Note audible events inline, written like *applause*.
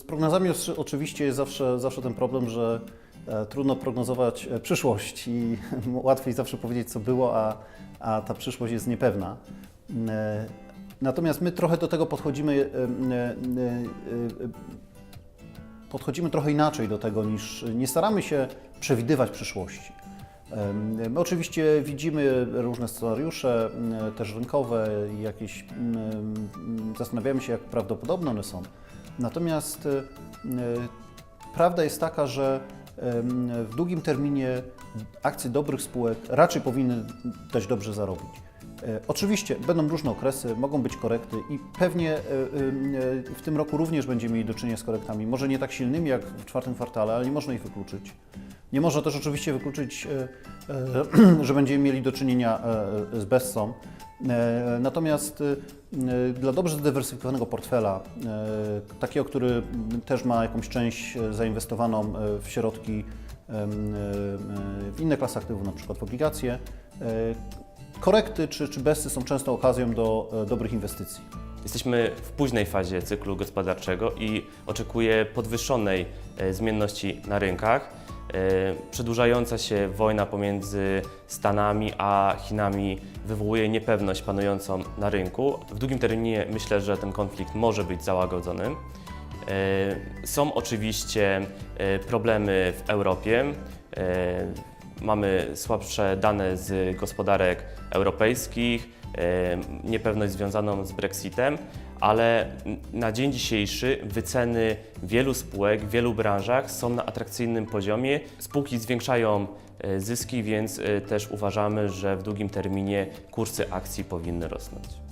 Z prognozami oczy- oczywiście jest zawsze, zawsze ten problem, że e, trudno prognozować e, przyszłość i *laughs* łatwiej zawsze powiedzieć, co było, a, a ta przyszłość jest niepewna. E, Natomiast my trochę do tego podchodzimy, podchodzimy trochę inaczej do tego niż nie staramy się przewidywać przyszłości. My oczywiście widzimy różne scenariusze, m, też rynkowe, jakieś m, m, zastanawiamy się, jak prawdopodobne one są. Natomiast e, e, prawda jest taka, że em, w długim terminie akcje dobrych spółek raczej powinny też dobrze zarobić. Oczywiście będą różne okresy, mogą być korekty i pewnie w tym roku również będziemy mieli do czynienia z korektami. Może nie tak silnymi jak w czwartym kwartale, ale nie można ich wykluczyć. Nie można też oczywiście wykluczyć, e, e, *clears throat* że będziemy mieli do czynienia e, z Bessą. Natomiast dla dobrze zdywersyfikowanego portfela, takiego, który też ma jakąś część zainwestowaną w środki w inne klasy aktywów, na przykład w obligacje, korekty czy, czy Bessy są często okazją do dobrych inwestycji. Jesteśmy w późnej fazie cyklu gospodarczego i oczekuję podwyższonej zmienności na rynkach. E, Przedłużająca się wojna pomiędzy Stanami a Chinami wywołuje niepewność panującą na rynku. W długim terminie myślę, że ten konflikt może być załagodzony. E, Są oczywiście e, problemy w Europie. Mamy słabsze dane z gospodarek europejskich, niepewność związaną z Brexitem, ale na dzień dzisiejszy wyceny wielu spółek w wielu branżach są na atrakcyjnym poziomie. Spółki zwiększają e, zyski, więc e, też uważamy, że w długim terminie kursy akcji powinny rosnąć.